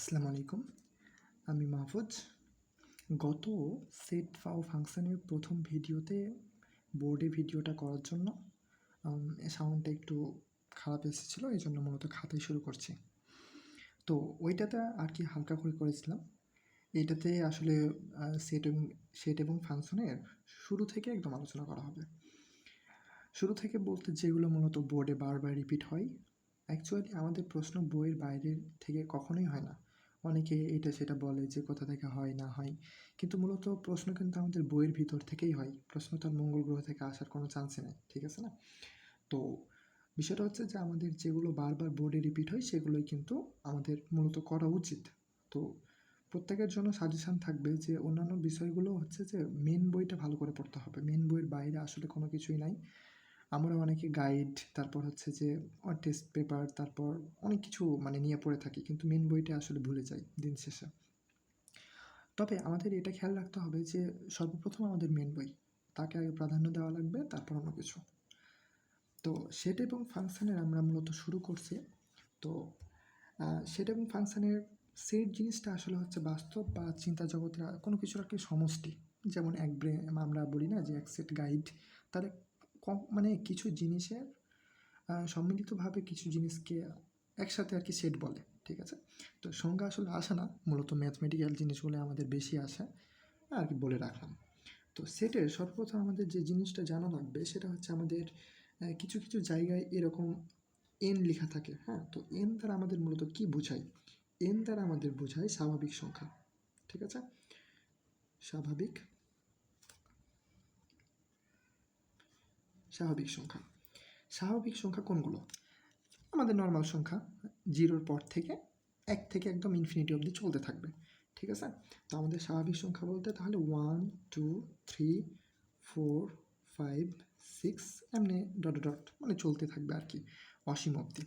আসসালামু আলাইকুম। আমি মাহফুজ। গত সেট ফাও ফাংশনের প্রথম ভিডিওতে বোর্ডে ভিডিওটা করার জন্য সাউন্ডটা একটু খারাপ এসেছিল, এই জন্য মূলত খাতায় শুরু করছি। তো ওইটাতে আর কি হালকা করে করেছিলাম। এইটাতে আসলে সেট এবং সেট এবং ফাংশনের শুরু থেকে একদম আলোচনা করা হবে। শুরু থেকে বলতে যেগুলো মূলত বোর্ডে বারবার রিপিট হয় অ্যাকচুয়ালি আমাদের প্রশ্ন বইয়ের বাইরের থেকে কখনোই হয় না। অনেকে এটা সেটা বলে যে কোথা থেকে হয়, না হয়। কিন্তু মূলত প্রশ্ন কিন্তু আমাদের বইয়ের ভিতর থেকেই হয়। প্রশ্ন তো মঙ্গল গ্রহ থেকে আসার কোনো চান্সই নেই, ঠিক আছে না? তো বিষয়টা হচ্ছে যে আমাদের যেগুলো বারবার বোর্ডে রিপিট হয়, সেগুলোই কিন্তু আমাদের মূলত করা উচিত। তো প্রত্যেকের জন্য সাজেশান থাকবে যে অন্যান্য বিষয়গুলো হচ্ছে যে মেন বইটা ভালো করে পড়তে হবে। মেন বইয়ের বাইরে আসলে কোনো কিছুই নাই। আমরা অনেকে গাইড তারপর হচ্ছে যে টেস্ট পেপার তারপর অনেক কিছু মানে নিয়ে পড়ে থাকি, কিন্তু মেন বইটা আসলে ভুলে যাই দিন শেষে। তবে আমাদের এটা খেয়াল রাখতে হবে যে, সর্বপ্রথম আমাদের মেন বই, তাকে আগে প্রাধান্য দেওয়া লাগবে, তারপর অন্য কিছু। তো সেট এবং ফাংশানের আমরা মূলত শুরু করছি। তো সেট এবং ফাংশানের সেট জিনিসটা আসলে হচ্ছে বাস্তব বা চিন্তা জগতের কোনো কিছুর আর কি সমষ্টি। যেমন এক ব্রে আমরা বলি না যে, এক সেট গাইড তাহলে মানে কিছু জিনিসের সম্মিলিতভাবে কিছু জিনিসকে একসাথে আর কি সেট বলে, ঠিক আছে? তো সংজ্ঞা আসলে আসে না, মূলত ম্যাথমেটিক্যাল জিনিসগুলো আমাদের বেশি আসে, আর কি বলে রাখলাম। তো সেটের সর্বপ্রথম আমাদের যে জিনিসটা জানা লাগবে, সেটা হচ্ছে আমাদের কিছু কিছু জায়গায় এরকম এন লেখা থাকে হ্যাঁ? তো এন দ্বারা আমাদের মূলত কি বোঝায়? এন দ্বারা আমাদের বোঝায় স্বাভাবিক সংখ্যা, ঠিক আছে? স্বাভাবিক স্বাভাবিক সংখ্যা। স্বাভাবিক সংখ্যা কোনগুলো? আমাদের নর্মাল সংখ্যা জিরোর পর থেকে এক থেকে একদম ইনফিনিটি অবধি চলতে থাকবে। ঠিক আছে? তো আমাদের স্বাভাবিক সংখ্যা বলতে তাহলে one two three four five six এমনি ডট ডট মানে চলতে থাকবে আর কি, অসীম অবধি।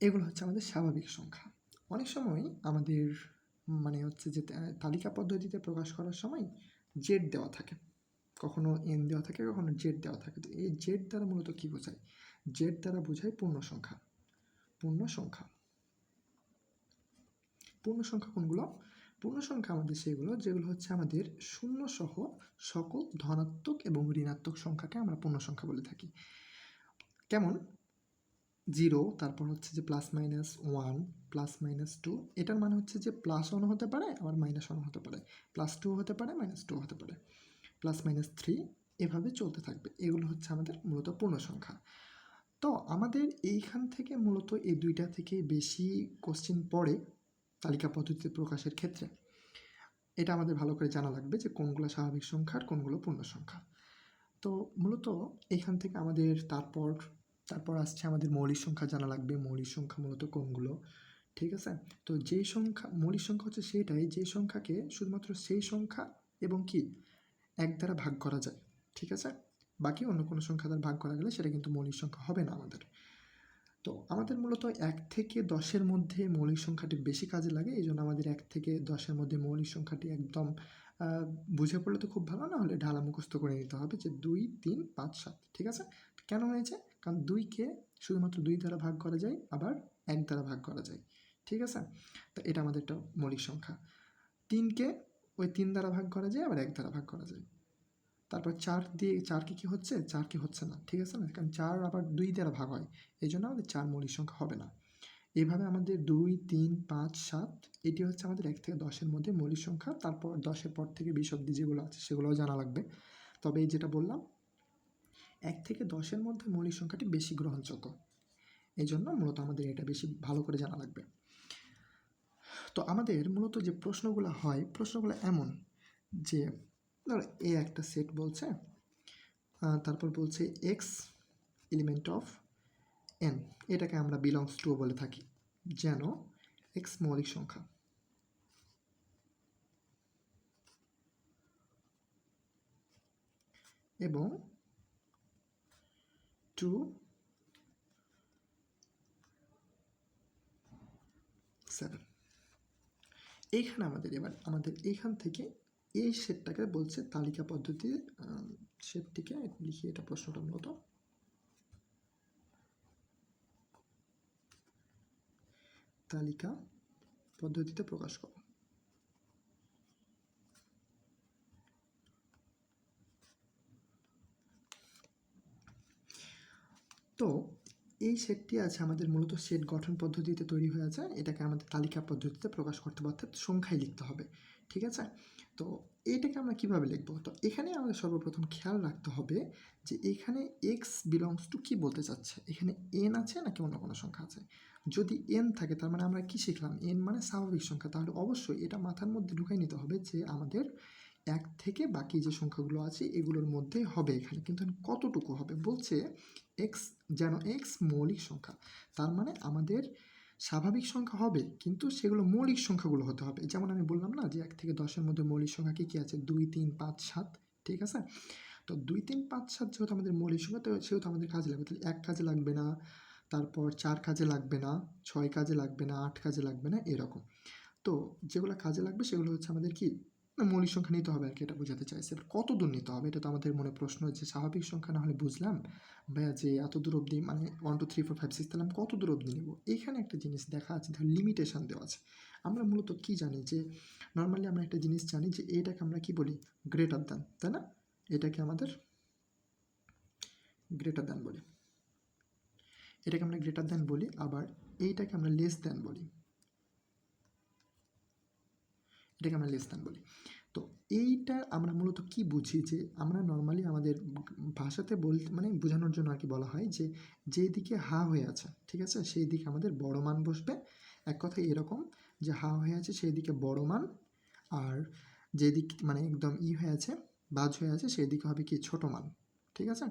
এগুলো হচ্ছে আমাদের স্বাভাবিক সংখ্যা। অনেক সময় আমাদের মানে হচ্ছে যে তালিকা পদ্ধতিতে প্রকাশ করার সময় জেড দেওয়া থাকে। কখনো এন দেওয়া থাকে, কখনো জেড দেওয়া থাকে। তো এই জেড দ্বারা মূলত কী বোঝায়? জেড দ্বারা বোঝায় পূর্ণ সংখ্যা। পূর্ণ সংখ্যা। পূর্ণ সংখ্যা কোনগুলো? পূর্ণ সংখ্যা আমাদের সেগুলো, যেগুলো হচ্ছে আমাদের শূন্য সহ সকল ধনাত্মক এবং ঋণাত্মক সংখ্যাকে আমরা পূর্ণ সংখ্যা বলে থাকি। কেমন? জিরো, তারপর হচ্ছে যে plus minus one plus minus two এটার মানে হচ্ছে যে প্লাস ওয়ান হতে পারে, আবার মাইনাস ওয়ান হতে পারে। প্লাস টু হতে পারে মাইনাস টু হতে পারে। প্লাস মাইনাস থ্রি এভাবে চলতে থাকবে। এগুলো হচ্ছে আমাদের মূলত পূর্ণ সংখ্যা তো আমাদের এইখান থেকে মূলত এই দুইটা থেকে বেশি কোশ্চেন পড়ে তালিকা পদ্ধতিতে প্রকাশের ক্ষেত্রে। এটা আমাদের ভালো করে জানা লাগবে যে কোনগুলো স্বাভাবিক সংখ্যা আর কোনগুলো পূর্ণ সংখ্যা তো মূলত এখান থেকে আমাদের তারপর তারপর আসছে আমাদের মৌলিক সংখ্যা জানা লাগবে, মৌলিক সংখ্যা মূলত কোনগুলো, ঠিক আছে? তো যেই সংখ্যা, মৌলিক সংখ্যা হচ্ছে সেটাই যে সংখ্যাকে শুধুমাত্র সেই সংখ্যা এবং কি? এক দ্বারা ভাগ করা যায়, ঠিক আছে? বাকি অন্য কোনো সংখ্যা দ্বারা ভাগ করা গেলে সেটা কিন্তু মৌলিক সংখ্যা হবে না আমাদের। তো আমাদের মূলত এক থেকে দশের মধ্যে মৌলিক সংখ্যাটি বেশি কাজে লাগে, এই জন্য আমাদের এক থেকে দশের মধ্যে মৌলিক সংখ্যাটি একদম বুঝে পড়লে তো খুব ভালো, না হলে ঢালা মুখস্থ করে নিতে হবে যে দুই, তিন, পাঁচ, সাত, ঠিক আছে? কেন হয়েছে? কারণ দুইকে শুধুমাত্র দুই দ্বারা ভাগ করা যায়, আবার এক দ্বারা ভাগ করা যায়, ঠিক আছে? তো এটা আমাদের একটা মৌলিক সংখ্যা। তিনকে ওই তিন দ্বারা ভাগ করা যায়, আবার এক দ্বারা ভাগ করা যায়। তারপর চার দিয়ে চার কি কী হচ্ছে? চার কি হচ্ছে না, ঠিক আছে না? কারণ চার আবার দুই দ্বারা ভাগ হয় এই জন্য আমাদের চার মৌলিক সংখ্যা হবে না। এভাবে আমাদের দুই, তিন, পাঁচ, সাত, এটি হচ্ছে আমাদের এক থেকে দশের মধ্যে মৌলিক সংখ্যা। তারপর দশের পর থেকে বিশ অব্দি যেগুলো আছে, সেগুলোও জানা লাগবে। তবে এই যেটা বললাম, এক থেকে দশের মধ্যে মৌলিক সংখ্যাটি বেশি গ্রহণযোগ্য। এই জন্য মূলত আমাদের এটা বেশি ভালো করে জানা লাগবে। তো আমাদের মূলত যে প্রশ্নগুলো হয়, প্রশ্নগুলো এমন যে, ধরো এ একটা সেট বলছে তারপর বলছে এক্স এলিমেন্ট অফ এন এটাকে আমরা বিলংস টু বলে থাকি, যেন এক্স মৌলিক সংখ্যা। এবং টু সেভেন এইখানে আমাদের এবার, আমাদের এইখান থেকে এই সেটটাকে বলছে তালিকা পদ্ধতি সেটটিকে লিখি এটা প্রশ্নটা মূলত। তালিকা পদ্ধতিতে প্রকাশ করো। তো এই সেটটি আছে আমাদের মূলত সেট গঠন পদ্ধতিতে তৈরি হয়ে আছে। এটাকে আমাদের তালিকা পদ্ধতিতে প্রকাশ করতে হবে, অর্থাৎ সংখ্যায় লিখতে হবে। ঠিক আছে? তো এটাকে আমরা কীভাবে লিখব? তো এখানে আমাদের সর্বপ্রথম খেয়াল রাখতে হবে যে এখানে এক্স বিলংস টু কী বলতে চাচ্ছে? এখানে এন আছে নাকি অন্য কোনো সংখ্যা আছে? যদি এন থাকে, তার মানে আমরা কি শিখলাম? এন মানে স্বাভাবিক সংখ্যা। তাহলে অবশ্যই এটা মাথার মধ্যে ঢুকাই নিতে হবে যে আমাদের এক থেকে বাকি যে সংখ্যাগুলো আছে, এগুলোর মধ্যে হবে এখানে। কিন্তু কতটুকু হবে? বলছে এক্স যেন এক্স মৌলিক সংখ্যা। তার মানে আমাদের স্বাভাবিক সংখ্যা হবে, কিন্তু সেগুলো মৌলিক সংখ্যাগুলো হতে হবে। যেমন আমি বললাম না যে এক থেকে দশের মধ্যে মৌলিক সংখ্যা কী কী আছে? দুই, তিন, পাঁচ, সাত, ঠিক আছে? তো দুই, তিন, পাঁচ, সাত যেহেতু আমাদের মৌলিক সংখ্যা, তো সেহেতু আমাদের কাজে লাগবে। তাহলে এক কাজে লাগবে না, তারপর চার কাজে লাগবে না, ছয় কাজে লাগবে না, আট কাজে লাগবে না, এরকম। তো যেগুলো কাজে লাগবে সেগুলো হচ্ছে আমাদের কি? মৌলিক সংখ্যা নিতে হবে আর কি, এটা বোঝাতে চাইছে। এবার কত দূর নিতে হবে? এটা তো আমাদের মনে প্রশ্ন যে স্বাভাবিক সংখ্যা না হলে বুঝলাম। ভাইয়া, যে এত দূর অবধি মানে one two three four five six তাহলে কত দূর অবধি নেব? এখানে একটা জিনিস দেখা আছে, ধর লিমিটেশন দেওয়া আছে। আমরা মূলত কি জানি যে নর্মালি আমরা একটা জিনিস জানি যে এটাকে আমরা কি বলি? গ্রেটার দ্যান তাই না? এটাকে আমাদের গ্রেটার দ্যান বলি। এটাকে আমরা গ্রেটার দ্যান বলি, আবার এইটাকে আমরা লেস দ্যান বলি। এটাকে আমরা লেস দ্যান বলি। তো এইটা আমরা মূলত কি বুঝি যে আমরা নর্মালি আমাদের ভাষাতে বলতে মানে বোঝানোর জন্য আর কি বলা হয় যে যেই দিকে হা হয়ে আছে, ঠিক আছে? সেই দিকে আমাদের বড় মান বসবে। এক কথায় এরকম যে হা হয়ে আছে সেই দিকে বড় মান আর যেদিক মানে একদম ই হয়ে আছে, বাজ হয়ে আছে সেই দিকে হবে কি ছোট মান, ঠিক আছে?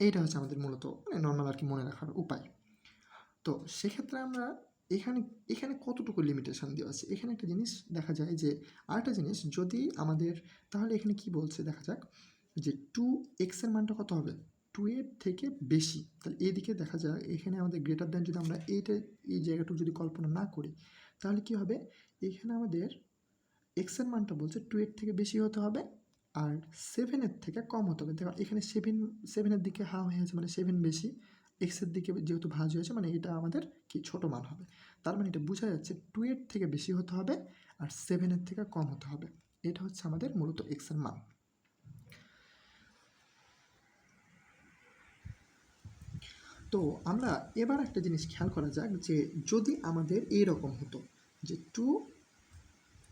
এইটা হচ্ছে আমাদের মূলত মানে নর্মাল আর কি মনে রাখার উপায়। তো সেক্ষেত্রে আমরা এখানে এখানে কতটুকু লিমিটেশন দেওয়া আছে? এখানে একটা জিনিস দেখা যায় যে, আরেকটা জিনিস, যদি আমাদের, তাহলে এখানে কি বলছে? দেখা যাক, যে টু এক্সের মানটা কত হবে? টু এর থেকে বেশি। তাহলে এইদিকে দেখা যায় এখানে আমাদের গ্রেটার দ্যান যদি আমরা এইটা এই জায়গাটুকু যদি কল্পনা না করি, তাহলে কি হবে? এখানে আমাদের এক্সের মানটা বলছে টু এর থেকে বেশি হতে হবে, আর সেভেনের থেকে কম হতে হবে। দেখো, এখানে সেভেন সেভেনের দিকে হা হয়ে আছে মানে সেভেন বেশি। এক্সের দিকে যেহেতু ভাঁজ হয়েছে মানে এটা আমাদের কি ছোট মান হবে। তার মানে এটা বোঝা যাচ্ছে টু এর থেকে বেশি হতে হবে আর সেভেনের থেকে কম হতে হবে। এটা হচ্ছে আমাদের মূলত এক্সের মান। তো আমরা এবার একটা জিনিস খেয়াল করা যাক যে যদি আমাদের এই রকম হতো যে টু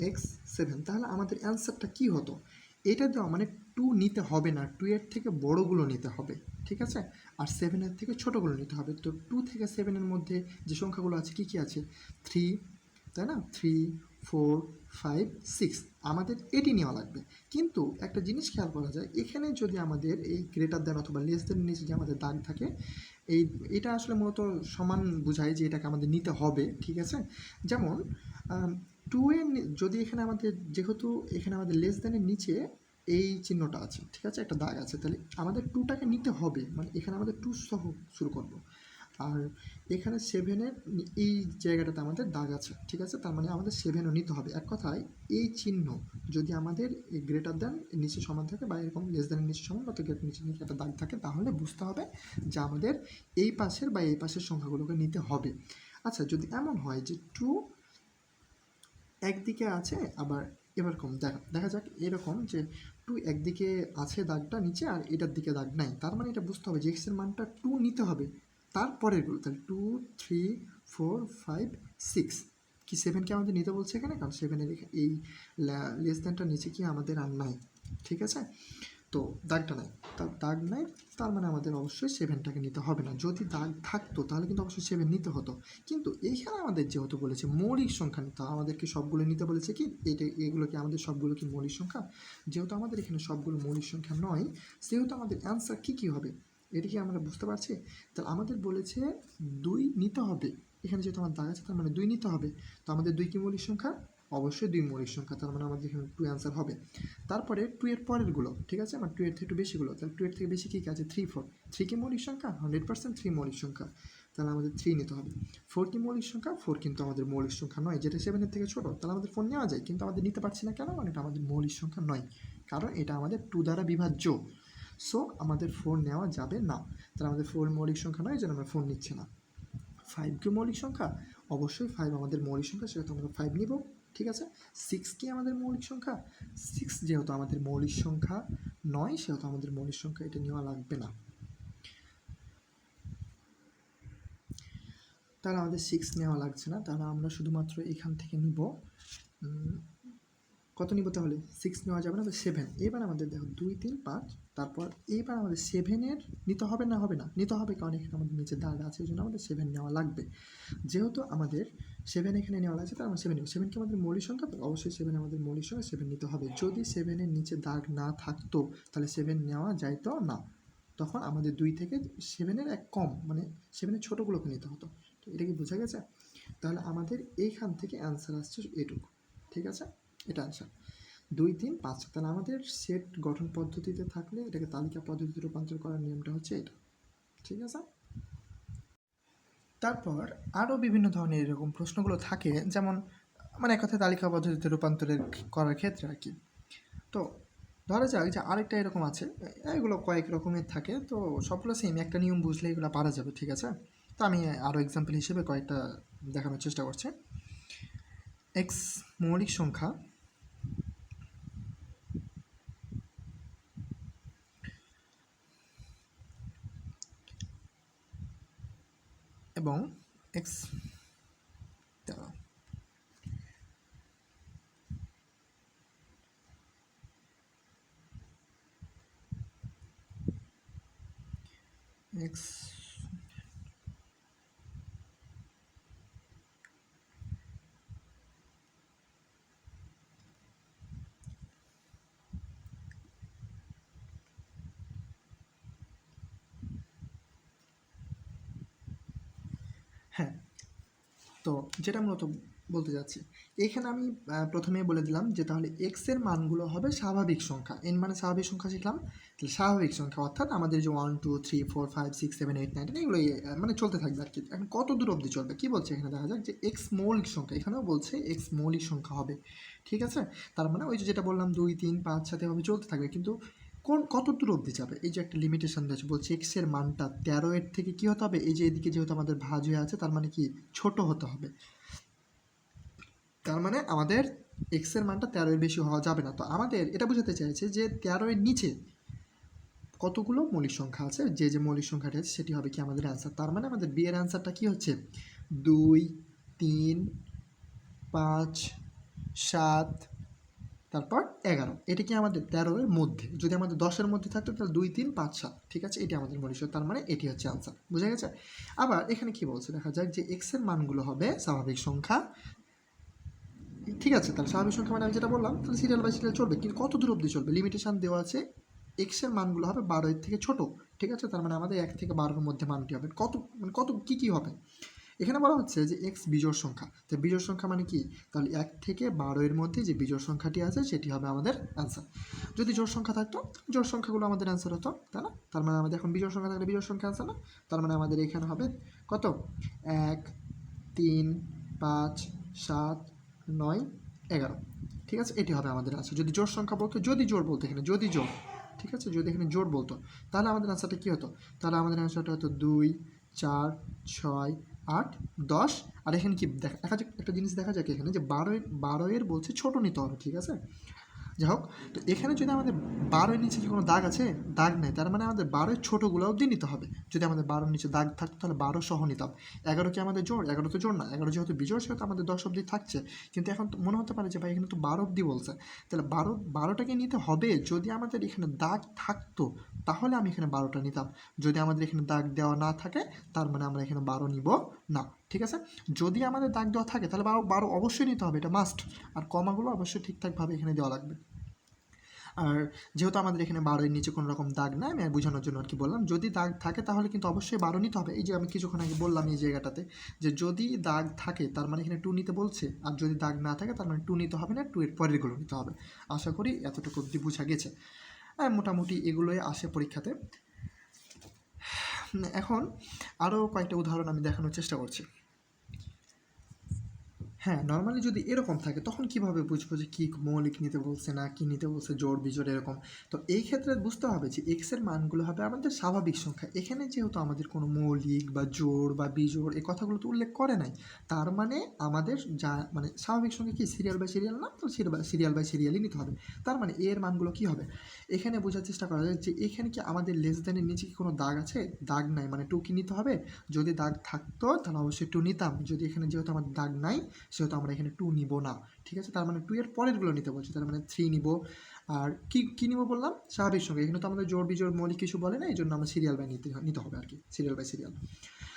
এক্স সেভেন তাহলে আমাদের অ্যান্সারটা কী হতো? এটা দেওয়া মানে টু নিতে হবে না টু এর থেকে বড়গুলো নিতে হবে, ঠিক আছে? আর সেভেনের থেকে ছোটোগুলো নিতে হবে। তো টু থেকে সেভেনের মধ্যে যে সংখ্যাগুলো আছে, কী কী আছে? থ্রি তাই না? থ্রি ফোর ফাইভ সিক্স আমাদের এটি নেওয়া লাগবে। কিন্তু একটা জিনিস খেয়াল করা যায়, এখানে যদি আমাদের এই গ্রেটার দেন অথবা লেস দেন নিচে যে আমাদের দাগ থাকে, এই, এটা আসলে মূলত সমান বোঝায় যে এটাকে আমাদের নিতে হবে, ঠিক আছে? যেমন টু এর যদি এখানে আমাদের, যেহেতু এখানে আমাদের লেস দেনের নিচে এই চিহ্নটা আছে, ঠিক আছে? একটা দাগ আছে, তাহলে আমাদের টুটাকে নিতে হবে। মানে এখানে আমাদের টু সহ শুরু করব। আর এখানে সেভেনের এই জায়গাটাতে আমাদের দাগ আছে, ঠিক আছে? তার মানে আমাদের সেভেনও নিতে হবে। এক কথায়, এই চিহ্ন যদি আমাদের গ্রেটার দেন নিচে সমান থাকে বা এরকম লেস দেনের নিচে সমান বা নিচে নিচে একটা দাগ থাকে, তাহলে বুঝতে হবে যে আমাদের এই পাশের বা এই পাশের সংখ্যাগুলোকে নিতে হবে। আচ্ছা যদি এমন হয় যে টু একদিকে আছে, আবার এরকম, দেখা দেখা যাক এরকম যে টু একদিকে আছে দাগটা নিচে আর এটার দিকে দাগ নাই। তার মানে এটা বুঝতে হবে যে এক্সের মানটা টু নিতে হবে। তারপরেরগুলো তাহলে two three four five six কি সেভেনকে আমাদের নিতে বলছে এখানে? কারণ সেভেনের এই লেস দ্যানটা নিচে কি আমাদের আর নাই। ঠিক আছে? তো দাগটা নাই। তার দাগ নাই, তার মানে আমাদের অবশ্যই সেভেনটাকে নিতে হবে না। যদি দাগ থাকতো, তাহলে কিন্তু অবশ্যই সেভেন নিতে হতো। কিন্তু এইখানে আমাদের যেহেতু বলেছে মৌলিক সংখ্যা নিতে আমাদেরকে সবগুলো নিতে বলেছে কি? এটা, এগুলো কি আমাদের সবগুলো কি মৌলিক সংখ্যা? যেহেতু আমাদের এখানে সবগুলো মৌলিক সংখ্যা নয়, সেহেতু আমাদের অ্যান্সার কী কী হবে? এটা কি আমরা বুঝতে পারছি? তাহলে আমাদের বলেছে দুই নিতে হবে। এখানে যেহেতু আমার দাগ আছে, তার মানে দুই নিতে হবে। তো আমাদের দুই কি মৌলিক সংখ্যা? অবশ্যই দুই মৌলিক সংখ্যা, তার মানে আমাদের এখানে টু অ্যান্সার হবে। তারপরে টু এর পরেরগুলো, ঠিক আছে? আমার টু এর থেকে একটু বেশিগুলো, তাহলে টু এর থেকে বেশি কী কী আছে? থ্রি ফোর থ্রি কি মৌলিক সংখ্যা? হান্ড্রেড পার্সেন্ট থ্রি মৌলিক সংখ্যা। তাহলে আমাদের থ্রি নিতে হবে। ফোর কি মৌলিক সংখ্যা? ফোর কিন্তু আমাদের মৌলিক সংখ্যা নয়। যেটা সেভেনের থেকে ছোটো, তাহলে আমাদের ফোন নেওয়া যায়। কিন্তু আমাদের নিতে পারছি না কেন? কারণ এটা আমাদের মৌলিক সংখ্যা নয়। কারণ এটা আমাদের টু দ্বারা বিভাজ্য। সো আমাদের ফোন নেওয়া যাবে না। তাহলে আমাদের ফোর মৌলিক সংখ্যা নয় যেন আমরা ফোন নিচ্ছে না। ফাইভ কি মৌলিক সংখ্যা? অবশ্যই ফাইভ আমাদের মৌলিক সংখ্যা সেহেতু আমরা ফাইভ নিব। ঠিক আছে? সিক্স কি আমাদের মৌলিক সংখ্যা? সিক্স যেহেতু আমাদের মৌলিক সংখ্যা নয়, সেহেতু আমাদের মৌলিক সংখ্যা এটা নেওয়া লাগবে না। তাহলে আমাদের সিক্স নেওয়া লাগছে না। তাহলে আমরা শুধুমাত্র এখান থেকে নিব। কত নিব তাহলে? সিক্স নেওয়া যাবে না তো সেভেন এবার আমাদের দেখো দুই, তিন, পাঁচ, তারপর এইবার আমাদের সেভেনের নিতে হবে না হবে না? নিতে হবে কারণ এখানে আমাদের নিচে দাগ আছে, এই জন্য আমাদের সেভেন নেওয়া লাগবে। যেহেতু আমাদের সেভেন এখানে নেওয়া লাগছে তাহলে আমরা সেভেন নেব। সেভেন কি আমাদের মৌলিক সংখ্যা? তো অবশ্যই সেভেন আমাদের মৌলিক সংখ্যা সেভেন নিতে হবে। যদি সেভেনের নিচে দাগ না থাকতো, তাহলে সেভেন নেওয়া যাইতো না। তখন আমাদের দুই থেকে সেভেনের এক কম মানে সেভেনের ছোটোগুলোকে নিতে হতো। তো এটা কি বোঝা গেছে? তাহলে আমাদের এইখান থেকে অ্যান্সার আসছে এটুকু। ঠিক আছে? এটা অ্যান্সার দুই তিন, পাঁচ তাহলে আমাদের সেট গঠন পদ্ধতিতে থাকলে এটাকে তালিকা পদ্ধতিতে রূপান্তর করার নিয়মটা হচ্ছে এটা। ঠিক আছে? তারপর আরও বিভিন্ন ধরনের এরকম প্রশ্নগুলো থাকে, যেমন মানে এক কথায় তালিকা পদ্ধতিতে রূপান্তরের করার ক্ষেত্রে আর কি। তো ধরা যাক যে আরেকটা এরকম আছে, এগুলো কয়েক রকমের থাকে, তো সবগুলো সেম একটা নিয়ম বুঝলে এগুলো পারা যাবে, ঠিক আছে? তো আমি আরও এক্সাম্পল হিসেবে কয়েকটা দেখানোর চেষ্টা করছি। এক্স মৌলিক সংখ্যা এবং এক্স দেওয়া এক্স হ্যাঁ তো যেটা মূলত বলতে যাচ্ছি এখানে আমি আহ, প্রথমেই বলে দিলাম যে তাহলে এক্সের মানগুলো হবে স্বাভাবিক সংখ্যা। এন মানে স্বাভাবিক সংখ্যা শিখলাম। তাহলে স্বাভাবিক সংখ্যা অর্থাৎ আমাদের যে one two three four five six seven eight nine এগুলো মানে চলতে থাকবে আর কি। এখন কত দূর অবধি চলবে? কী বলছে এখানে? দেখা যাক যে এক্স মৌলিক সংখ্যা এখানেও বলছে এক্স মৌলিক সংখ্যা হবে। ঠিক আছে? তার মানে ওই যেটা বললাম দুই তিন পাঁচ সাথে হবে চলতে থাকবে। কিন্তু কোন কত দূর অবধি যাবে? এই যে একটা লিমিটেশন দিয়েছে বলছে এক্সের মানটা তেরো এর থেকে কি হতে হবে? এই যে এদিকে যেহেতু আমাদের ভাজ হয়ে আছে, তার মানে কি ছোট হতে হবে। তার মানে আমাদের এক্সের মানটা তেরো এর বেশি হওয়া যাবে না। তো আমাদের এটা বোঝাতে চাইছে যে তেরো এর নিচে কতগুলো মৌলিক সংখ্যা আছে? যে যে মৌলিক সংখ্যাটি আছে, সেটি হবে কি আমাদের অ্যান্সার তার মানে আমাদের বি এর অ্যান্সারটা কি হচ্ছে? দুই, তিন, পাঁচ, সাত তারপর এগারো। এটা কি আমাদের তেরোর মধ্যে? যদি আমাদের দশের মধ্যে থাকতো, তাহলে দুই, তিন, পাঁচ, সাত। ঠিক আছে? এটি আমাদের সংখ্যা তার মানে এটি হচ্ছে আনসার বুঝা গেছে? আবার এখানে কি বলছে? দেখা যাক যে এক্সের মানগুলো হবে স্বাভাবিক সংখ্যা। ঠিক আছে? তাহলে স্বাভাবিক সংখ্যা মানে আমি যেটা বললাম, তাহলে সিরিয়াল বাই সিরিয়াল চলবে। কিন্তু কত দূর অবধি চলবে? লিমিটেশন দেওয়া আছে। এক্সের মানগুলো হবে বারো এর থেকে ছোট। ঠিক আছে? তার মানে আমাদের এক থেকে বারোর মধ্যে মানটি হবে। কত মানে কত, কী কী হবে? এখানে বলা হচ্ছে যে এক্স বিজোড় সংখ্যা। তো বিজোড় সংখ্যা মানে কি? তাহলে এক থেকে বারো এর মধ্যে যে বিজোড় সংখ্যাটি আছে, সেটি হবে আমাদের অ্যান্সার যদি জোড় সংখ্যা থাকতো, জোড় সংখ্যাগুলো আমাদের অ্যান্সার হতো, তাই না? তার মানে আমাদের এখন বিজোড় সংখ্যা থাকলে বিজোড় সংখ্যা অ্যান্সার না? তার মানে আমাদের এখানে হবে কত? এক, তিন, পাঁচ, সাত, নয়, এগারো। ঠিক আছে? এটি হবে আমাদের আনসার যদি জোড় সংখ্যা বলতো, যদি জোড় বলতো এখানে, যদি জোড়। ঠিক আছে? যদি এখানে জোড় বলতো, তাহলে আমাদের আনসারটা কী হতো? তাহলে আমাদের আনসারটা হতো দুই, চার, ছয় আট, দশ, আর এখানে কি দেখা দেখা যাক, একটা জিনিস দেখা যাক এখানে যে বারোয় বারোয়ের বলছে ছোটো নিতে হবে, ঠিক আছে? যাই হোক, তো এখানে যদি আমাদের বারোর নিচে কি কোনো দাগ আছে? দাগ নেই। তার মানে আমাদের বারোর ছোটোগুলো অবধি নিতে হবে। যদি আমাদের বারোর নিচে দাগ থাকতো, তাহলে বারো সহ নিতাম। এগারো কি আমাদের জোর এগারো তো জোর না। এগারো যেহেতু বিজোড়, সেহেতু আমাদের দশ অবধি থাকছে। কিন্তু এখন তো মনে হতে পারে যে, ভাই, এখানে তো বারো অবধি বলছে। তাহলে বারো, বারোটাকে নিতে হবে। যদি আমাদের এখানে দাগ থাকতো, তাহলে আমি এখানে বারোটা নিতাম। যদি আমাদের এখানে দাগ দেওয়া না থাকে, তার মানে আমরা এখানে বারো নিব না। ঠিক আছে? যদি আমাদের দাগ দেওয়া থাকে, তাহলে বারো বারো অবশ্যই নিতে হবে, এটা মাস্ট আর কমাগুলো অবশ্যই ঠিকঠাকভাবে এখানে দেওয়া লাগবে। আর যেহেতু আমাদের এখানে বারোর নিচে কোনো রকম দাগ নাই, আমি বোঝানোর জন্য আর কি বললাম, যদি দাগ থাকে তাহলে কিন্তু অবশ্যই বারো নিতে হবে। এই যে আমি কিছুক্ষণ আগে বললাম এই জায়গাটাতে যে যদি দাগ থাকে, তার মানে এখানে টু নিতে বলছে, আর যদি দাগ না থাকে, তার মানে টু নিতে হবে না টু এর পরেরগুলো নিতে হবে। আশা করি এতটুকু অবধি বোঝা গেছে। আর মোটামুটি এগুলোই আসে পরীক্ষাতে। এখন আরও কয়েকটা উদাহরণ আমি দেখানোর চেষ্টা করছি। হ্যাঁ নর্মালি যদি এরকম থাকে, তখন কীভাবে বুঝব যে কী মৌলিক নিতে বলছে না, কি নিতে বলছে, জোর বিজোর এরকম? তো এই ক্ষেত্রে বুঝতে হবে যে এক্সের মানগুলো হবে আমাদের স্বাভাবিক সংখ্যা। এখানে যেহেতু আমাদের কোনো মৌলিক বা জোর বা বিজোড় এই কথাগুলো তো উল্লেখ করে নাই, তার মানে আমাদের যা মানে স্বাভাবিক সংখ্যা কি? সিরিয়াল বাই সিরিয়াল না? তো সিরিয়াল বাই সিরিয়ালই নিতে হবে। তার মানে এর মানগুলো কি হবে? এখানে বোঝার চেষ্টা করা যায় যে এখানে কি আমাদের লেস দেনের নিচে কি কোনো দাগ আছে? দাগ নাই মানে টু কি নিতে হবে? যদি দাগ থাকতো, তাহলে অবশ্যই টু নিতাম। যদি এখানে যেহেতু আমার দাগ নাই সেহেতু আমরা এখানে টু নিব না, ঠিক আছে? তার মানে টু এর পরেরগুলো নিতে বলছি, তার মানে থ্রি নিব। আর কি, কী নিব বললাম? স্বাভাবিক সঙ্গে, এখানে তো আমাদের জোর বিজোর মৌলিক কিছু বলে না এই জন্য আমরা সিরিয়াল বাই নিতে নিতে হবে আর কি সিরিয়াল বাই সিরিয়াল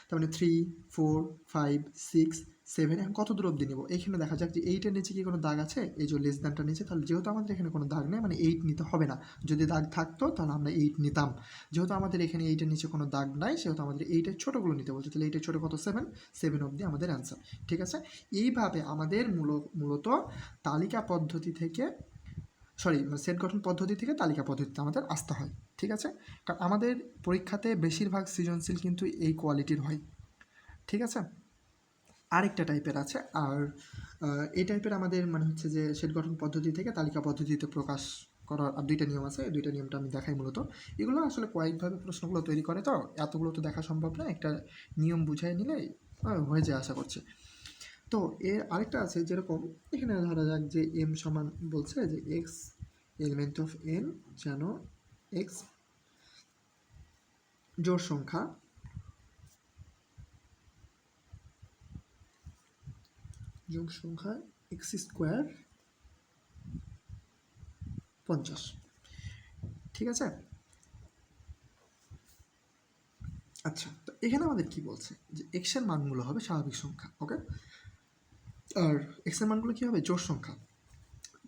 তার মানে three four five six seven এখন কত দূর অব্দি নেব? এইখানে দেখা যাক যে এইটের নিচে কি কোনো দাগ আছে? এই যে লেস দানটা নিচে, তাহলে যেহেতু আমাদের এখানে কোনো দাগ নেই মানে এইট নিতে হবে না। যদি দাগ থাকতো, তাহলে আমরা এইট নিতাম। যেহেতু আমাদের এখানে এইটের নিচে কোনো দাগ নাই, সেহেতু আমাদের এইটের ছোটোগুলো নিতে বলছে। তাহলে এইটের ছোটো কত? সেভেন সেভেন অবধি আমাদের অ্যান্সার ঠিক আছে? এইভাবে আমাদের মূল, মূলত তালিকা পদ্ধতি থেকে সরি সেট গঠন পদ্ধতি থেকে তালিকা পদ্ধতিতে আমাদের আসতে হয়, ঠিক আছে? কারণ আমাদের পরীক্ষাতে বেশিরভাগ সৃজনশীল কিন্তু এই কোয়ালিটির হয়, ঠিক আছে? আরেকটা টাইপের আছে। আর এই টাইপের আমাদের মানে হচ্ছে যে সেট গঠন পদ্ধতি থেকে তালিকা পদ্ধতিতে প্রকাশ করার আর দুইটা নিয়ম আছে। এই দুইটা নিয়মটা আমি দেখাই মূলত। এগুলো আসলে কয়েকভাবে প্রশ্নগুলো তৈরি করে তো এতগুলো তো দেখা সম্ভব না। একটা নিয়ম বুঝাই আহ, হয়ে যায় আশা করছি। তো এর আরেকটা আছে যেরকম এখানে ধরা যাক যে এম সমান বলছে যে এক্স এলিমেন্ট অফ এন যেন এক্স জোর সংখ্যা যোগ সংখ্যা এক্স স্কোয়ার পঞ্চাশ। ঠিক আছে? আচ্ছা তো এখানে আমাদের কি বলছে? যে এক্সের মানগুলো হবে স্বাভাবিক সংখ্যা, ওকে? আর এক্সের মানগুলো কী হবে? জোর সংখ্যা।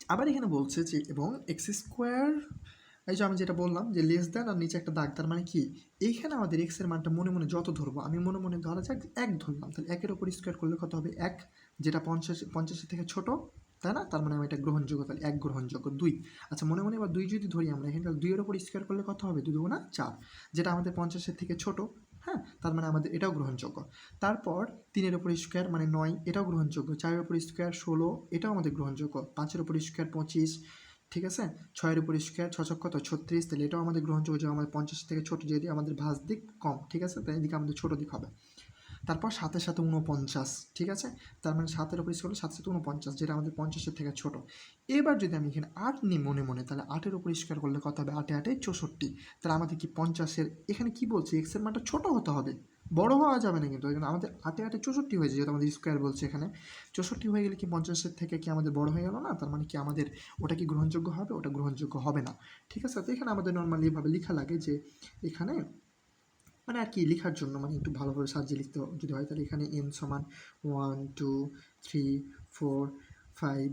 আবার এখানে বলছে যে, এবং এক্স স্কোয়ার, এই যে আমি যেটা বললাম যে লেস দেন আর নিচে একটা দাগ, তার মানে কি? এইখানে আমাদের এক্সের মানটা মনে মনে যত ধরবো, আমি মনে মনে ধরা যাক এক ধরলাম, তাহলে একের ওপর স্কোয়ার করলে কত হবে? এক। যেটা পঞ্চাশ, পঞ্চাশের থেকে ছোট, তাই না? তার মানে আমি এটা গ্রহণযোগ্য তাহলে এক গ্রহণযোগ্য দুই। আচ্ছা মনে মনে এবার দুই যদি ধরি আমরা, এখানে দুইয়ের ওপর স্কোয়ার করলে কত হবে? দুই না চার। যেটা আমাদের পঞ্চাশের থেকে ছোট হ্যাঁ? তার মানে আমাদের এটাও গ্রহণযোগ্য। তারপর তিনের ওপর স্কোয়ার মানে নয়, এটাও গ্রহণযোগ্য। চারের ওপর স্কোয়ার ষোলো, এটাও আমাদের গ্রহণযোগ্য। পাঁচের ওপর স্কোয়ার পঁচিশ, ঠিক আছে? ছয়ের উপর স্কোয়ার ছ ছক কত? ছত্রিশ। তাহলে এটাও আমাদের গ্রহণযোগ্য যে আমাদের পঞ্চাশ থেকে ছোটো যদি আমাদের ভাঁজ দিক কম, ঠিক আছে? তাই এদিকে আমাদের ছোটো দিক হবে। তারপর সাথে সাথে উনপঞ্চাশ ঠিক আছে? তার মানে সাতের উপর স্কোয়ার সাথে সাথে উনপঞ্চাশ যেটা আমাদের পঞ্চাশের থেকে ছোট। এবার যদি আমি এখানে আট নিই মনে মনে, তাহলে আটের উপর স্কোয়ার করলে কত হবে? আটে আটে চৌষট্টি। তাহলে আমাদের কি পঞ্চাশের, এখানে কি বলছে? এক্সের মানটা ছোট হতে হবে। বড় হওয়া যাবে না কিন্তু এখানে আমাদের আটে আটে চৌষট্টি হয়েছে, যেহেতু আমাদের স্কোয়ার বলছে এখানে। চৌষট্টি হয়ে গেলে কি পঞ্চাশের থেকে কি আমাদের বড় হয়ে গেল না? তার মানে কি আমাদের ওটা কি গ্রহণযোগ্য হবে? ওটা গ্রহণযোগ্য হবে না। ঠিক আছে? তো এখানে আমাদের নর্মালি এভাবে লেখা লাগে যে এখানে মানে আর কি লেখার জন্য মানে একটু ভালোভাবে সাজিয়ে লিখতে যদি হয় তাহলে এখানে এন সমান one two three four five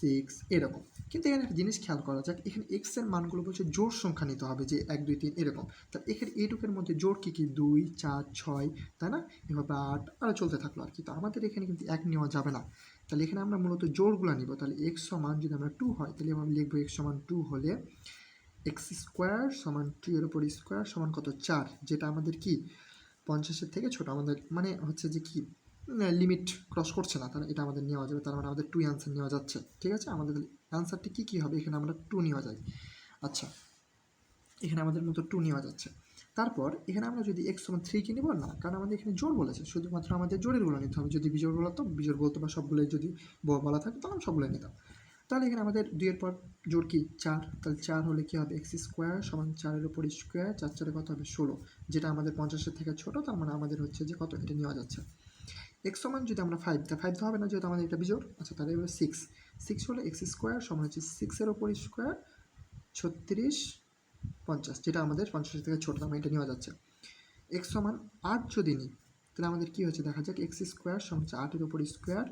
six এরকম। কিন্তু এখানে একটা জিনিস খেয়াল করা যাক, এখানে এক্সের মানগুলো বলছে জোর সংখ্যা নিতে হবে যে এক, দুই, তিন, এরকম। তা এখানে এইটুকের মধ্যে জোর কী কী? দুই, চার, ছয়, তাই না? এভাবে আট, আরও চলতে থাকল আর কি। তো আমাদের এখানে কিন্তু এক নেওয়া যাবে না। তাহলে এখানে আমরা মূলত জোরগুলো নিব। তাহলে এক্স সমান যদি আমরা টু হয়, তাহলে আমরা লিখব এক্স সমান টু হলে এক্স স্কোয়ার সমান টু এর উপর স্কোয়ার সমান কত? চার, যেটা আমাদের কি? পঞ্চাশের থেকে ছোট, আমাদের মানে হচ্ছে যে কি? লিমিট ক্রস করছে না, তাহলে এটা আমাদের নেওয়া যাবে, তার মানে আমাদের টু অ্যান্সার নেওয়া যাচ্ছে, ঠিক আছে? আমাদের অ্যান্সারটি কী কী হবে? এখানে আমরা টু নেওয়া যায় আচ্ছা এখানে আমাদের মতো টু নেওয়া যাচ্ছে, তারপর এখানে আমরা যদি এক্স সমান থ্রি কি নিব? না, কারণ আমাদের এখানে জোর বলেছে, শুধুমাত্র আমাদের জোরেরগুলো নিতে হবে, যদি বিজোড় বলতো বিজোড় বলতো বা সবগুলোই যদি বলা থাকতো তাহলে সবগুলো নিতাম তাহলে এখানে আমাদের দুইয়ের পর জোর কি? চার। তাহলে চার হলে কি হবে? এক্স স্কোয়ার সমান চারের উপর স্কোয়ার, চার চারে কত হবে? ষোলো। যেটা আমাদের পঞ্চাশের থেকে ছোট, তার মানে আমাদের হচ্ছে যে কত এটা নেওয়া যাচ্ছে। এক্স সমান যদি আমরা ফাইভ তা ফাইভ তো হবে না যেহেতু আমাদের এটা বিজোর আচ্ছা তাহলে এবার সিক্স সিক্স হলে এক্স স্কোয়ার সমান হচ্ছে সিক্সের ওপর স্কোয়ার, ছত্রিশ, পঞ্চাশ, যেটা আমাদের পঞ্চাশের থেকে ছোটো দাম এটা নেওয়া যাচ্ছে। এক্স সমান আট যদি নিই, তাহলে আমাদের কী হচ্ছে? দেখা যাক, এক্স স্কোয়ার সমান হচ্ছে আটের ওপর স্কোয়ার,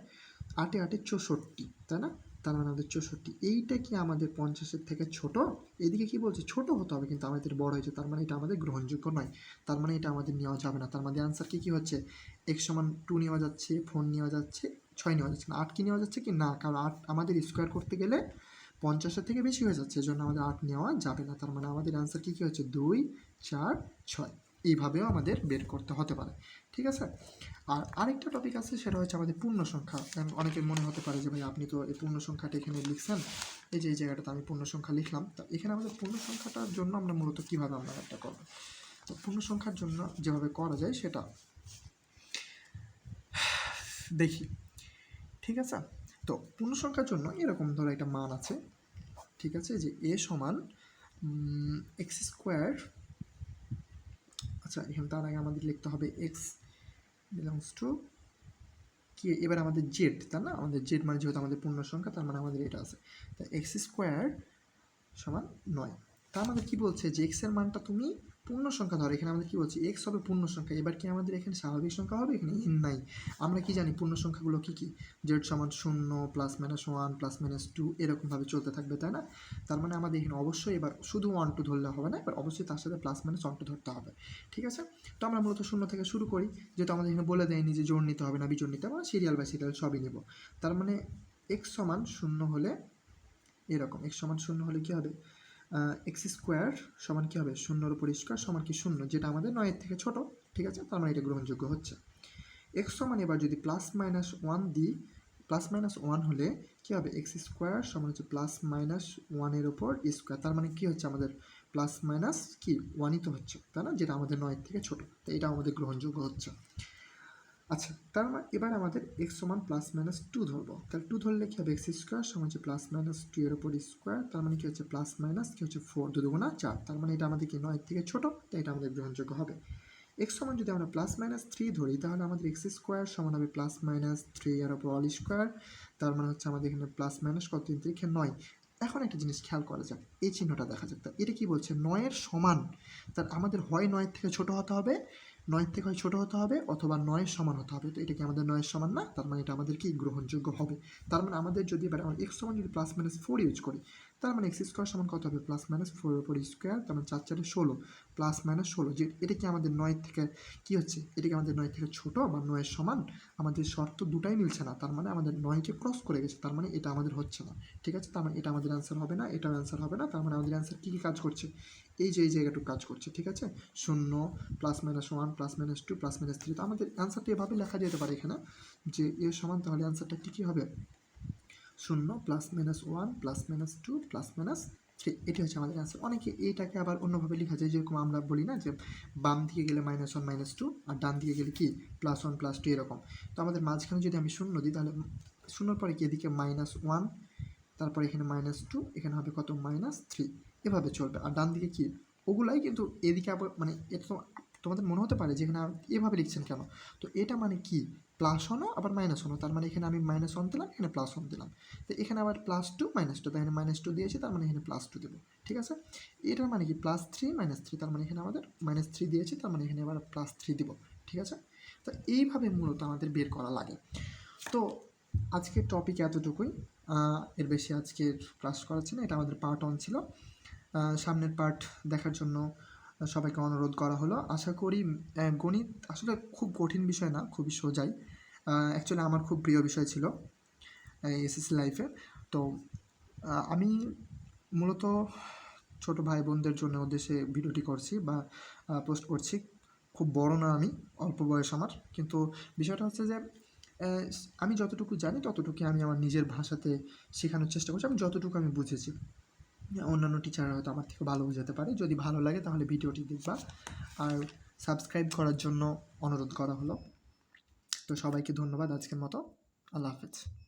আটে আটে চৌষট্টি, তাই না? তার মানে আমাদের চৌষট্টি। এইটা কি আমাদের পঞ্চাশের থেকে ছোট? এদিকে কি বলছে? ছোট হতে হবে কিন্তু আমাদের বড় হয়েছে, তার মানে এটা আমাদের গ্রহণযোগ্য নয়। তার মানে এটা আমাদের নেওয়া যাবে না। তার মানে আনসার কি, কী হচ্ছে? এক্স সমান টু নেওয়া যাচ্ছে ফোর নেওয়া যাচ্ছে, ছয় নেওয়া যাচ্ছে। না আট কি নেওয়া যাচ্ছে কি? না, কারণ আট আমাদের স্কোয়ার করতে গেলে পঞ্চাশের থেকে বেশি হয়ে যাচ্ছে, এজন্য আমাদের আট নেওয়া যাবে না। তার মানে আমাদের আনসার কী কী হচ্ছে? দুই, চার, ছয়। এইভাবেও আমাদের বের করতে হতে পারে, ঠিক আছে? আর আরেকটা টপিক আছে, সেটা হচ্ছে আমাদের পূর্ণ সংখ্যা। অনেকের মনে হতে পারে যে, ভাই, আপনি তো এই পূর্ণ সংখ্যাটা এখানে লিখছেন। এই যে, এই জায়গাটাতে আমি পূর্ণ সংখ্যা লিখলাম। তা এখানে আমাদের পূর্ণ সংখ্যাটার জন্য আমরা মূলত কীভাবে আমরা একটা করব? তো পূর্ণ সংখ্যার জন্য যেভাবে করা যায়, সেটা দেখি, ঠিক আছে? তো পূর্ণ সংখ্যার জন্য এরকম ধরো একটা মান আছে, ঠিক আছে? যে এ সমান এক্স স্কোয়ার আচ্ছা এখানে তার আগে আমাদের লিখতে হবে এক্স বিলংস টু কি? এবার আমাদের জেড তাই না? আমাদের জেড মানে যেহেতু আমাদের পূর্ণ সংখ্যা, তার মানে আমাদের এটা আছে। তা এক্স স্কোয়ার সমান নয়। তার মানে কী বলছে? যে এক্সের মানটা তুমি পূর্ণ সংখ্যা ধরো, এখানে আমাদের কি বলছি? এক্স হবে পূর্ণ সংখ্যা এবার কি আমাদের এখানে স্বাভাবিক সংখ্যা হবে? এখানে এন নাই। আমরা কি জানি পূর্ণ সংখ্যাগুলো কী কী? জেড সমান শূন্য plus minus one plus minus two এরকমভাবে চলতে থাকবে, তাই না? তার মানে আমাদের এখানে অবশ্যই এবার শুধু ওয়ান টু ধরলে হবে না, এবার অবশ্যই তার সাথে প্লাস মাইনাস ওয়ান টু ধরতে হবে, ঠিক আছে? তো আমরা মূলত শূন্য থেকে শুরু করি, যেহেতু আমাদের এখানে বলে দেয়নি যে জোর নিতে হবে না, বিজোড় নিতে হবে সিরিয়াল বাই সিরিয়াল সবই নেব। তার মানে এক্স সমান শূন্য হলে এরকম এক্স সমান শূন্য হলে কী হবে? এক্স স্কোয়ার সমান কী হবে? শূন্যর উপর স্কোয়ার সমান কি শূন্য? যেটা আমাদের নয়ের থেকে ছোট, ঠিক আছে? তার মানে এটা গ্রহণযোগ্য হচ্ছে। এক্স সমান এবার যদি প্লাস মাইনাস ওয়ান দিই প্লাস মাইনাস ওয়ান হলে কী হবে? এক্স স্কোয়ার সমান হচ্ছে প্লাস মাইনাস ওয়ানের ওপর স্কোয়ার তার মানে কী হচ্ছে আমাদের? প্লাস মাইনাস কি? ওয়ানই তো হচ্ছে, তাই না? যেটা আমাদের নয়ের থেকে ছোট। তো এটা আমাদের গ্রহণযোগ্য হচ্ছে। আচ্ছা তার মানে এবার আমাদের এক্স সমান প্লাস মাইনাস টু ধরবো। তাহলে টু ধরলে কী হবে? এক্স স্কোয়ার সমান হচ্ছে প্লাস মাইনাস টু এর উপর স্কোয়ার তার মানে কী হচ্ছে প্লাস মাইনাস কী হচ্ছে ফোর দু দুগুণা চার। তার মানে এটা আমাদের কি নয়ের থেকে ছোট, তাই এটা আমাদের গ্রহণযোগ্য হবে। এক্স সমান যদি আমরা প্লাস মাইনাস থ্রি ধরি, তাহলে আমাদের এক্স স্কোয়ার সমান হবে প্লাস মাইনাস থ্রি এর উপর অল স্কোয়ার তার মানে হচ্ছে আমাদের এখানে প্লাস মাইনাস কত? তিন তিরিখে নয়। এখন একটা জিনিস খেয়াল করা যাক, এই চিহ্নটা দেখা যাক। এটা কি বলছে? নয়ের সমান। তার আমাদের হয় নয়ের থেকে ছোট হতে হবে নয়ের থেকে হয় ছোটো হতে হবে অথবা নয়ের সমান হতে হবে। তো এটা কি আমাদের নয়ের সমান না? তার মানে এটা আমাদের কি গ্রহণযোগ্য হবে? তার মানে আমাদের যদি এবার আমরা এক্স সমান যদি প্লাস মাইনাস ফোর ইউজ করি, তার মানে এক্স স্কোয়ার সমান কত হবে? প্লাস মাইনাস ফোরের উপর স্কোয়ার তার মানে চার চারে ষোলো প্লাস মাইনাস ষোলো। যে এটা কি আমাদের নয়ের থেকে কি হচ্ছে? এটা কি আমাদের নয় থেকে ছোট বা নয়ের সমান? আমাদের শর্ত দুটাই মিলছে না। তার মানে আমাদের নয়কে ক্রস করে গেছে। তার মানে এটা আমাদের হচ্ছে না। ঠিক আছে? তার মানে এটা আমাদের অ্যান্সার হবে না, এটাও অ্যান্সার হবে না। তার মানে আমাদের অ্যান্সার কী কী কাজ করছে? এই যে, এই জায়গাটুকু কাজ করছে, ঠিক আছে? শূন্য plus minus one plus minus two plus minus three তো আমাদের অ্যান্সারটা এভাবে লেখা যেতে পারে এখানে যে এর সমান, তাহলে অ্যান্সারটা কী কী হবে? শূন্য plus minus one plus minus two plus minus three এটি হচ্ছে আমাদের অ্যান্সার অনেকে এইটাকে আবার অন্যভাবে লেখা যায়, যেরকম আমরা বলি না যে বাম দিকে গেলে মাইনাস ওয়ান মাইনাস টু আর ডান দিকে গেলে কি? প্লাস ওয়ান প্লাস টু এরকম। তো আমাদের মাঝখানে যদি আমি শূন্য দিই, তাহলে শূন্যর পরে কি এদিকে মাইনাস ওয়ান তারপর এখানে মাইনাস টু এখানে হবে কত? মাইনাস থ্রি এভাবে চলবে। আর ডান দিকে কি? ওগুলাই কিন্তু এদিকে আবার মানে এটা তো তোমাদের মনে হতে পারে যে এখানে এভাবে লিখছেন কেন? তো এটা মানে কি? প্লাস ওয়ানও আবার মাইনাস ওয়ানও তার মানে এখানে আমি মাইনাস ওয়ান দিলাম, এখানে প্লাস ওয়ান দিলাম। তো এখানে আবার প্লাস টু মাইনাস টু এখানে মাইনাস টু দিয়েছি, তার মানে এখানে প্লাস টু দেবো। ঠিক আছে? এটার মানে কি? প্লাস থ্রি মাইনাস থ্রি তার মানে এখানে আমাদের মাইনাস থ্রি দিয়েছি, তার মানে এখানে আবার প্লাস থ্রি দিব। ঠিক আছে? তো এইভাবে মূলত আমাদের বের করা লাগে। তো আজকের টপিক এতটুকুই। এর বেশি আজকের ক্লাস করাচ্ছি না, এটা আমাদের পার্ট অন ছিল। সামনের পার্ট দেখার জন্য সবাইকে অনুরোধ করা হলো। আশা করি গণিত আসলে খুব কঠিন বিষয় না, খুবই সোজাই। অ্যাকচুয়ালি আমার খুব প্রিয় বিষয় ছিল এসএসসি লাইফে তো আমি মূলত ছোট ভাই বোনদের জন্য উদ্দেশ্যে ভিডিওটি করছি বা পোস্ট করছি। খুব বড় না আমি, অল্প বয়স আমার। কিন্তু বিষয়টা হচ্ছে যে আমি যতটুকু জানি ততটুকু আমি আমার নিজের ভাষাতে শেখানোর চেষ্টা করছি। আমি যতটুকু আমি বুঝেছি। অন্যান্য টিচাররা হয়তো আমার থেকে ভালো বোঝাতে পারে। যদি ভালো লাগে তাহলে ভিডিওটি দেখবা। আর সাবস্ক্রাইব করার জন্য অনুরোধ করা হলো। তো সবাইকে ধন্যবাদ আজকের মতো। আল্লাহ হাফেজ।